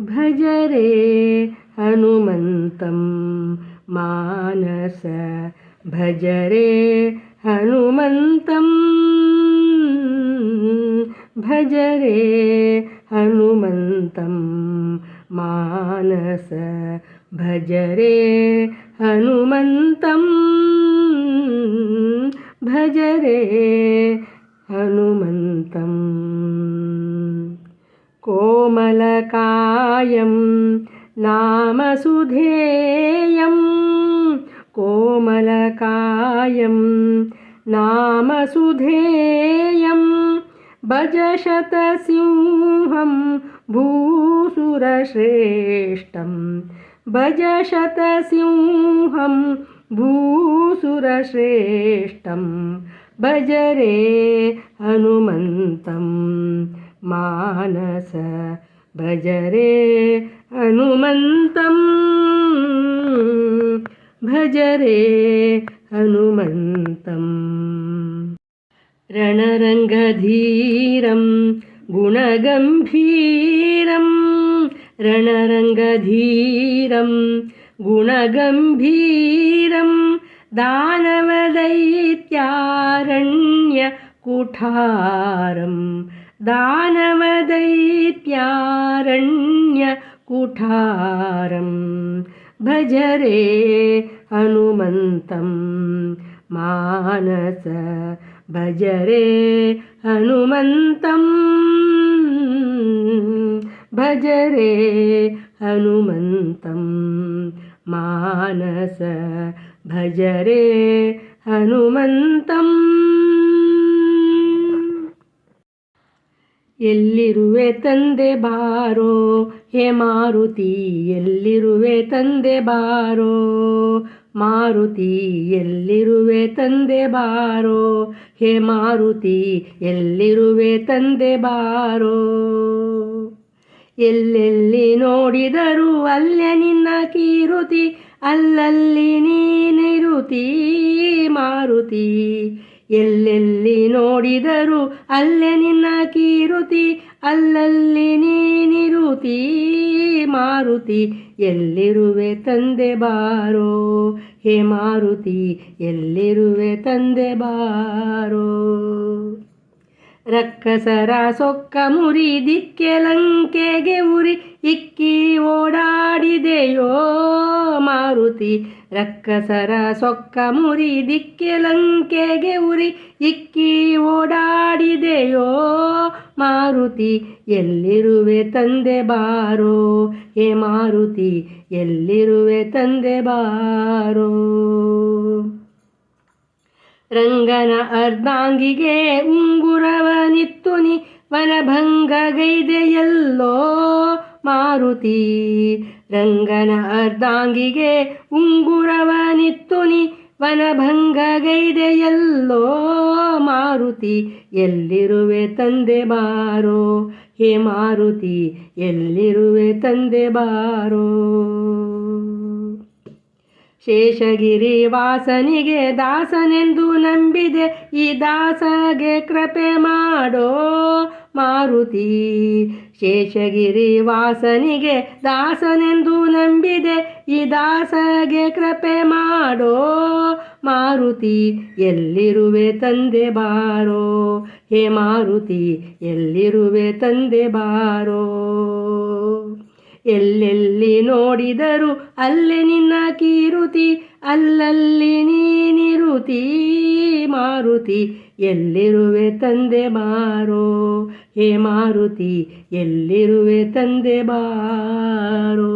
भजरे हनुमन्तं मानस भजरे हनुमन्तं भजरे हनुमन्तं मानस भजरे हनुमन्तं भजरे हनुमन्तम्। कोमलकायं नामसुधेयं कोमलकायं नामसुधेयं भजशत सिंहं भूसुरश्रेष्ठं बजशत सिंहं भूसुरश्रेष्ठं बज रे हनुमन्तम् मानस भजरे हनुमन्तं भजरे हनुमन्तम् रणरङ्गधीरं गुणगम्भीरं रणरङ्गधीरं गुणगम्भीरं दानवदैत्यारण्यकुठारं दानवदैत्यारण्यकुठारं भजरे हनुमन्तं मानस भजरे हनुमन्तं भजरे हनुमन्तं मानस भजरे हनुमन्तम् ಎಲ್ಲಿರುವೆ ತಂದೆ ಬಾರೋ? ಹೇ ಮಾರುತಿ, ಎಲ್ಲಿರುವೆ ತಂದೆ ಬಾರೋ? ಮಾರುತಿ, ಎಲ್ಲಿರುವೆ ತಂದೆ ಬಾರೋ? ಹೇ ಮಾರುತಿ, ಎಲ್ಲಿರುವೆ ತಂದೆ ಬಾರೋ? ಎಲ್ಲೆಲ್ಲಿ ನೋಡಿದರು ಅಲ್ಲೇ ನಿನ್ನ ಕೀರುತಿ, ಅಲ್ಲಲ್ಲಿ ನೀನಿರುತಿ ಮಾರುತಿ. ಎಲ್ಲೆಲ್ಲಿ ನೋಡಿದರು ಅಲ್ಲೇ ನಿನ್ನ ಕೀರುತಿ, ಅಲ್ಲಲ್ಲಿ ನೀನಿರುತಿ ಮಾರುತಿ. ಎಲ್ಲಿರುವೆ ತಂದೆ ಬಾರೋ? ಹೇ ಮಾರುತಿ, ಎಲ್ಲಿರುವೆ ತಂದೆ ಬಾರೋ? ರಕ್ಕಸರ ಸೊಕ್ಕ ಮುರಿ ದಿಕ್ಕೆ ಲಂಕೆಗೆ ಉರಿ ಇಕ್ಕಿ ಓಡಾಡಿದೆಯೋ ಮಾರುತಿ. ರಕ್ಕಸರ ಸೊಕ್ಕ ಮುರಿ ದಿಕ್ಕೆ ಲಂಕೆಗೆ ಉರಿ ಇಕ್ಕಿ ಓಡಾಡಿದೆಯೋ ಮಾರುತಿ. ಎಲ್ಲಿರುವೆ ತಂದೆ ಬಾರೋ? ಹೇ ಮಾರುತಿ, ಎಲ್ಲಿರುವೆ ತಂದೆ ಬಾರೋ? ರಂಗನ ಅರ್ಧಾಂಗಿಗೆ ಉಂಗುರವನಿತ್ತು ನಿ ವನಭಂಗಗೈದೆಯಲ್ಲೋ ಮಾರುತಿ. ರಂಗನ ಅರ್ಧಾಂಗಿಗೆ ಉಂಗುರವನಿತ್ತು ನಿ ವನಭಂಗಗೈದೆಯಲ್ಲೋ ಮಾರುತಿ. ಎಲ್ಲಿರುವೆ ತಂದೆ ಬಾರೋ? ಹೇ ಮಾರುತಿ, ಎಲ್ಲಿರುವೆ ತಂದೆ ಬಾರೋ? ಶೇಷಗಿರಿ ವಾಸನಿಗೆ ದಾಸನೆಂದು ನಂಬಿದೆ, ಈ ದಾಸಗೆ ಕೃಪೆ ಮಾಡೋ ಮಾರುತಿ. ಶೇಷಗಿರಿ ವಾಸನಿಗೆ ದಾಸನೆಂದು ನಂಬಿದೆ, ಈ ದಾಸಗೆ ಕೃಪೆ ಮಾಡೋ ಮಾರುತಿ. ಎಲ್ಲಿರುವೆ ತಂದೆ ಬಾರೋ? ಹೇ ಮಾರುತಿ, ಎಲ್ಲಿರುವೆ ತಂದೆ ಬಾರೋ? ಎಲ್ಲೆಲ್ಲಿ ನೋಡಿದರು ಅಲ್ಲೆ ನಿನ್ನ ಕೀರುತಿ, ಅಲ್ಲಲ್ಲಿ ನೀನಿರುತಿ ಮಾರುತಿ. ಎಲ್ಲಿರುವೆ ತಂದೆ ಬಾರೋ ಹೇ ಮಾರುತಿ, ಎಲ್ಲಿರುವೆ ತಂದೆ ಬಾರೋ